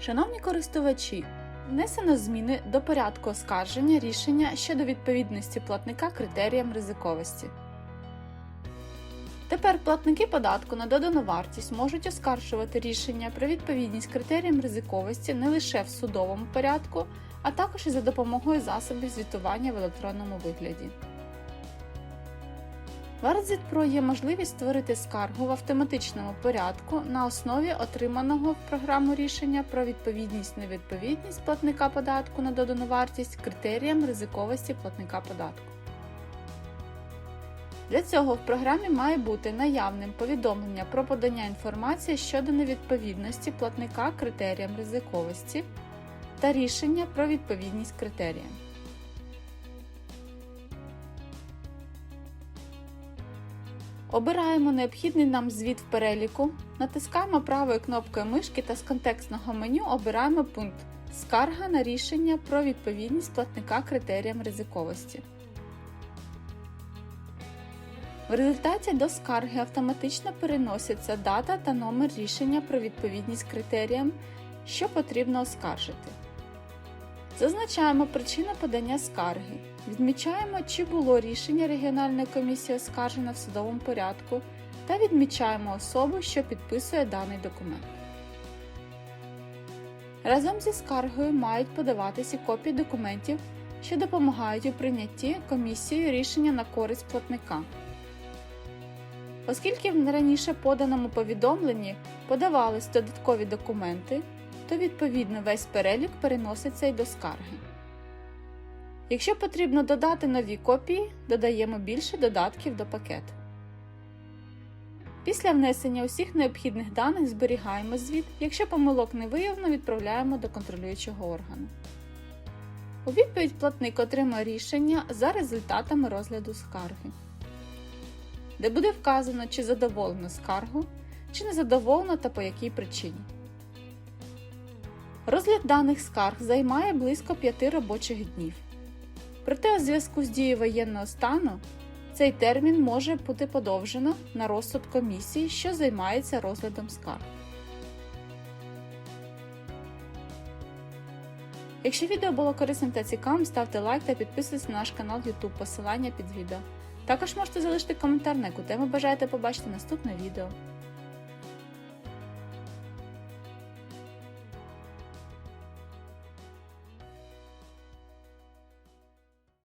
Шановні користувачі, внесено зміни до порядку оскарження рішення щодо відповідності платника критеріям ризиковості. Тепер платники податку на додану вартість можуть оскаржувати рішення про відповідність критеріям ризиковості не лише в судовому порядку, а також і за допомогою засобів звітування в електронному вигляді. В ArtZit.Pro є можливість створити скаргу в автоматичному порядку на основі отриманого в програму рішення про відповідність-невідповідність платника податку на додану вартість критеріям ризиковості платника податку. Для цього в програмі має бути наявним повідомлення про подання інформації щодо невідповідності платника критеріям ризиковості та рішення про відповідність критеріям. Обираємо необхідний нам звіт в переліку, натискаємо правою кнопкою мишки та з контекстного меню обираємо пункт Скарга на рішення про відповідність платника критеріям ризиковості. В результаті до скарги автоматично переносяться дата та номер рішення про відповідність критеріям, що потрібно оскаржити. Зазначаємо причину подання скарги. Відмічаємо, чи було рішення регіональної комісії оскаржено в судовому порядку, та відмічаємо особу, що підписує даний документ. Разом зі скаргою мають подаватися копії документів, що допомагають у прийнятті комісією рішення на користь платника. Оскільки в раніше поданому повідомленні подавались додаткові документи, то відповідно весь перелік переноситься й до скарги. Якщо потрібно додати нові копії, додаємо більше додатків до пакету. Після внесення усіх необхідних даних зберігаємо звіт, якщо помилок не виявлено, відправляємо до контролюючого органу. У відповідь платник отримає рішення за результатами розгляду скарги, де буде вказано, чи задоволено скаргу, чи не задоволено та по якій причині. Розгляд даних скарг займає близько 5 робочих днів. Проте у зв'язку з дією воєнного стану цей термін може бути подовжено на розсуд комісії, що займається розглядом скарг. Якщо відео було корисним та цікавим, ставте лайк та підписуйтесь на наш канал YouTube, посилання під відео. Також можете залишити коментар, на яку тему бажаєте побачити наступне відео.